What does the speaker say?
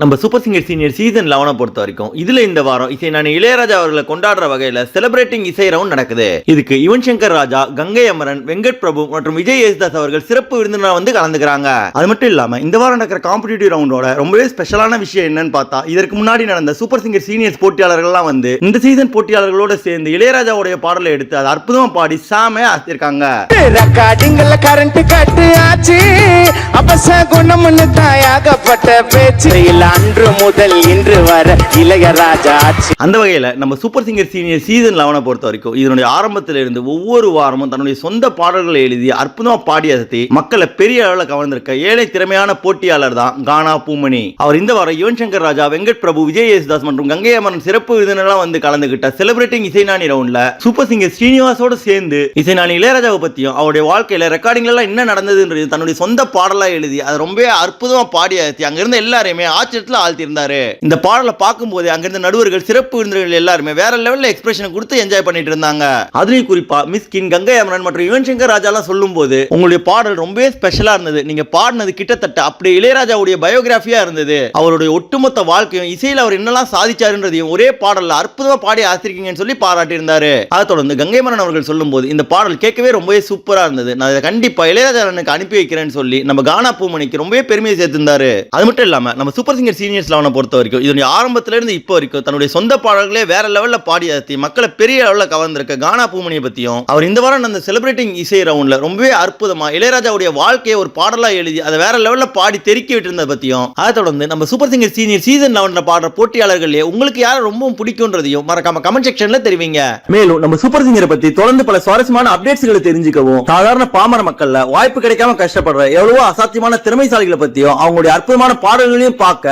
நம்ம super singer senior season லெவனை பொறுத்த வரைக்கும் இதுல இந்த வாரம் இசை நான் இளையராஜா அவர்களை கொண்டாடுற வகையில செலிப்ரேட்டிங் இசை ரவுண்ட் நடக்குது. இதுக்கு யுவன் சங்கர் ராஜா கங்கை அமரன் வெங்கட் பிரபு மற்றும் விஜய் யேசுதாஸ் அவர்கள் சிறப்பு விருந்தினரா வந்து கலந்துக்கிறாங்க. அது மட்டும் இல்லாம இந்த வாரம் நடக்கிற காம்படிட்டிவ் ரவுண்டோட ரொம்பவே ஸ்பெஷலான விஷயம் என்னன்னு பார்த்தா இதற்கு முன்னாடி நடந்த சூப்பர் சிங்கர் சீனியர்ஸ் போட்டியாளர்கள்லாம் வந்து இந்த சீசன் போட்டியாளர்களோட சேர்ந்து இளையராஜாவுடைய பாடலை எடுத்து அதை அற்புதமா பாடி சாமே ஆசிருக்காங்க கரண்ட் கட்டு ஆச்சு. அபச குணம்னு தாயாகப்பட்ட பேச்சு. அன்று முதல் இன்று வர இளையராஜா அந்த வகையில் நம்ம சூப்பர் சிங்கர் சீனியர் சீசன் லெவனை பொறுத்த வரைக்கும் இதனுடைய ஆரம்பத்தில் இருந்து ஒவ்வொரு வாரமும் தன்னுடைய சொந்த பாடல்களை எழுதி அற்புதமாக பாடி அசத்தி மக்களை பெரிய அளவில் கவர்ந்திருக்க ஏழை திறமையான போட்டியாளர் தான் கானா பூமணி. அவர் இந்த வாரம் யுவன் சங்கர் ராஜா வெங்கட் பிரபு விஜய் யேசுதாஸ் மற்றும் கங்கை அமரன் சிறப்பு விருந்தினரெல்லாம் வந்து கலந்துகிட்ட செலிபிரேட்டிங் இசைநாணி ரவுண்ட்ல சூப்பர் சிங்கர் ஸ்ரீனிவாசோட சேர்ந்து இசைநாணி இளையராஜாவை பற்றியும் அவருடைய வாழ்க்கையில் ரெக்கார்டிங்லாம் என்ன நடந்ததுன்றது தன்னுடைய சொந்த பாடலாக எழுதி அதை ரொம்ப அற்புதமாக பாடி அசத்தி அங்கிருந்த எல்லாரையுமே ஆச்சு ஆச்சரியத்துல ஆழ்த்திருந்தாரு இந்த பாடலை பார்க்கும்போது அங்கிருந்த நடுவர்கள் சிறப்பு விருந்தினர்கள் எல்லாருமே வேற லெவல்ல எக்ஸ்பிரஷனை கொடுத்து என்ஜாய் பண்ணிட்டு இருந்தாங்க. அதுலயும் குறிப்பா மிஸ் கின் கங்கை அமரன் மற்றும் யுவன் சங்கர் ராஜாலாம் சொல்லும்போது உங்களுடைய பாடல் ரொம்பவே ஸ்பெஷலா இருந்தது. நீங்க பாடினது கிட்டத்தட்ட அப்படியே இளையராஜாவுடைய பயோகிராஃபியா இருந்தது. அவருடைய ஒட்டுமொத்த வாழ்க்கையும் இசையில் அவர் என்னெல்லாம் சாதிச்சாருன்றதையும் ஒரே பாடல்ல அற்புதமா பாடி ஆசிரிக்கீங்கன்னு சொல்லி பாராட்டியிருந்தாரு. அதை தொடர்ந்து கங்கை மரன் அவர்கள் சொல்லும்போது இந்த பாடல் கேட்கவே ரொம்பவே சூப்பரா இருந்தது. நான் இதை கண்டிப்பா இளையராஜா அனுப்பி வைக்கிறேன்னு சொல்லி நம்ம கானா பூமணிக்கு ரொம்பவே பெருமையை சேர்த்திருந்தாரு. அது மட்டும் இல்லாம நம்ம சூப்பர் சிங்கர் சீனியர்ஸ் லெவனை பொறுத்த வரைக்கும் இதனுடைய ஆரம்பத்துலேருந்து இப்போ வரைக்கும் தன்னுடைய சொந்த பாடல்களே வேற லெவல்ல பாடி அசத்தி மக்களை பெரிய லெவலில் கவர்ந்திருக்க கானா பூமணியை பத்தியும் அவர் இந்த வாரம் அந்த செலிப்ரேட்டிங் இசை ரவுண்ட்ல ரொம்பவே அற்புதமா இளையராஜாவுடைய வாழ்க்கையை ஒரு பாடலா எழுதி அதை வேற லெவல்ல பாடி தெருக்கி விட்டிருந்ததை பத்தியும் அதை தொடர்ந்து நம்ம சூப்பர் சிங்கர் சீனியர் சீசன் லெவனில் பாடுற போட்டியாளர்களே உங்களுக்கு யாரை ரொம்பவும் பிடிக்கும்ன்றதையும் மறக்காம கமெண்ட் செக்ஷன்ல தெரிவிங்க. மேலும் நம்ம சூப்பர் சிங்கரை பத்தி தொடர்ந்து பல சுவாரஸ்யமான அப்டேட்ஸ்களை தெரிஞ்சுக்கவும் சாதாரண பாமர மக்களில் வாய்ப்பு கிடைக்காம கஷ்டப்படுற எவ்வளவோ அசாத்தியமான திறமைசாலிகளை பத்தியும் அவங்களுடைய அற்புதமான பாடல்களையும் பார்க்க